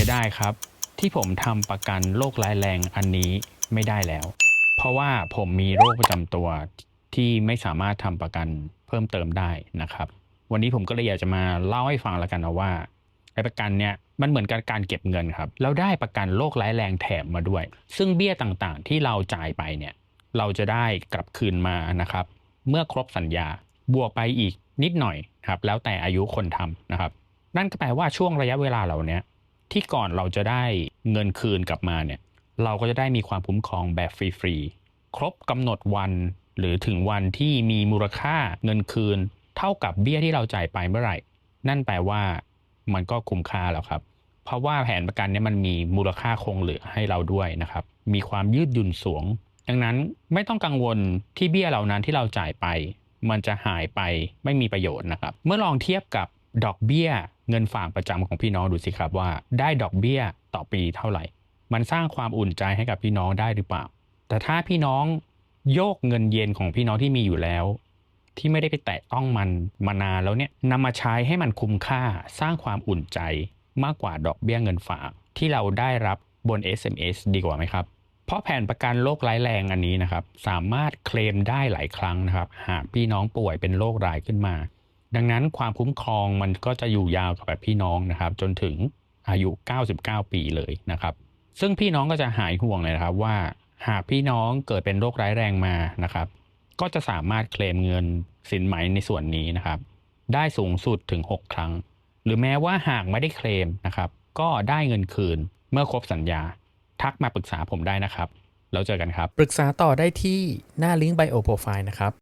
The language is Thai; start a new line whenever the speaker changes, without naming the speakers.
สียดายครับ ที่ผมทำประกันโรคร้ายแรงอันนี้ไม่ได้แล้ว เพราะว่าผมมีโรคประจำตัวที่ไม่สามารถทำประกันเพิ่มเติมได้นะครับ วันนี้ผมก็เลยอยากจะมาเล่าให้ฟังแล้วกันนะว่าไอ้ประกันเนี่ยมันเหมือนกับการเก็บเงินครับแล้วได้ประกันโรคร้ายแรงแถมมาด้วย ซึ่งเบี้ยต่างๆ ที่เราจ่ายไปเนี่ยเราจะได้กลับคืนมานะครับ เมื่อครบสัญญาบวกไปอีกนิดหน่อยครับแล้วแต่อายุคนทำนะครับ นั่นก็แปลว่าช่วงระยะเวลาเหล่านี้ ที่ก่อนเราจะได้เงินคืนกลับมาเนี่ยเราก็จะได้มีความคุ้มครองแบบฟรีๆ ครบกำหนดวันหรือถึงวันที่มีมูลค่าเงินคืน เท่ากับเบี้ยที่เราจ่ายไปเมื่อไหร่ นั่นแปลว่ามันก็คุ้มค่าแล้วครับ เพราะว่าแผนประกันเนี้มันมีมูลค่าคงเหลือให้เราด้วยนะครับ มีความยืดหยุ่นสูง ดังนั้นไม่ต้องกังวลที่เบี้ยเหล่านั้นที่เราจ่ายไป มันจะหายไปไม่มีประโยชน์นะครับ เมื่อลองเทียบกับ ดอกเบี้ยเงินฝากประจำของพี่น้องดูสิครับว่า ได้ดอกเบี้ยต่อปีเท่าไหร่ มันสร้างความอุ่นใจให้กับพี่น้องได้หรือเปล่า แต่ถ้าพี่น้องโยกเงินเย็นของพี่น้องที่มีอยู่แล้ว ที่ไม่ได้ไปแตะต้องมันมานานแล้วเนี่ยนำมาใช้ให้มันคุ้มค่าสร้างความอุ่นใจมากกว่าดอกเบี้ยเงินฝาก ที่เราได้รับบน SMS ดีกว่าไหมครับ เพราะแผนประกันโรคร้ายแรงอันนี้นะครับ สามารถเคลมได้หลายครั้งนะครับ หากพี่น้องป่วยเป็นโรคร้ายขึ้นมา ดังนั้นความคุ้มครองมันก็จะอยู่ยาวกับแบบพี่น้องนะครับ จนถึงอายุ 99 ปีเลยนะครับ ซึ่งพี่น้องก็จะหายห่วงเลยนะครับว่า หากพี่น้องเกิดเป็นโรคร้ายแรงมานะครับ ก็จะสามารถเคลมเงินสินไหมในส่วนนี้นะครับ ได้สูงสุดถึง 6 ครั้ง หรือแม้ว่าหากไม่ได้เคลมนะครับ ก็ได้เงินคืนเมื่อครบสัญญา ทักมาปรึกษาผมได้นะครับ แล้วเจอกันครับ
ปรึกษาต่อได้ที่หน้าลิงก์ไบโอโปรไฟล์นะครับ